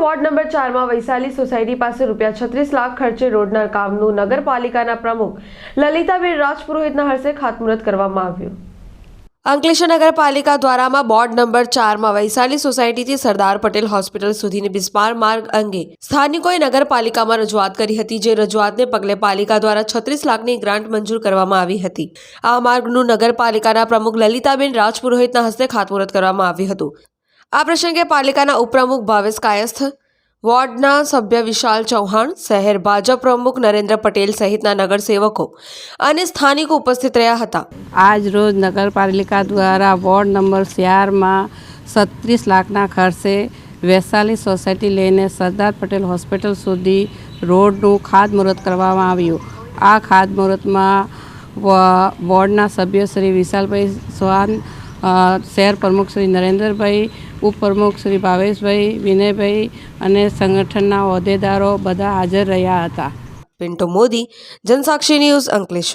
Ward number ચારમાં Vaishali society પાસે રૂપિયા છત્રીસ લાખ ખર્ચે રોડના કામનું નગરપાલિકાના પ્રમુખ લલિતાબેન રાજપુરોહિતના હસ્તે ખાતમુહૂર્ત કરવામાં આવ્યું. અંકલેશ્વર નગરપાલિકા દ્વારામાં બોર્ડ નંબર ચારમાં વૈશાલી સોસાયટીથી સરદાર પટેલ હોસ્પિટલ સુધીની બિસ્માર માર્ગ અંગે સ્થાનિકોએ નગરપાલિકામાં રજૂઆત કરી હતી, જે રજૂઆતને પગલે પાલિકા દ્વારા છત્રીસ લાખની ગ્રાન્ટ મંજૂર કરવામાં આવી હતી. આ માર્ગનું નગરપાલિકાના પ્રમુખ લલિતાબેન રાજપુરોહિતના હસ્તે ખાતમુહૂર્ત કરવામાં આવ્યું હતું. આ પ્રસંગે પાલિકાના ઉપપ્રમુખ ભાવેશ કાયસ્થ વોર્ડના સભ્ય વિશાલ ચૌહાણ શહેર ભાજપ પ્રમુખ નરેન્દ્ર પટેલ સહિતના નગરસેવકો અને સ્થાનિકો ઉપસ્થિત રહ્યા હતા. આજ રોજ નગરપાલિકા દ્વારા વોર્ડ નંબર ચારમાં સત્રીસ લાખના ખર્ચે વૈશાલી સોસાયટી લઈને સરદાર પટેલ હોસ્પિટલ સુધી રોડનું ખાતમુહૂર્ત કરવામાં આવ્યું. આ ખાતમુહૂર્તમાં વોર્ડના સભ્ય શ્રી વિશાલભાઈ અ, શહેર પ્રમુખ શ્રી નરેન્દ્રભાઈ, ઉપપ્રમુખ શ્રી ભાવેશભાઈ, વિનયભાઈ અને સંગઠનના હોદ્દેદારો બધા હાજર રહ્યા હતા. પિન્ટો મોદી, જનસાક્ષી ન્યૂઝ અંકલેશ્વર.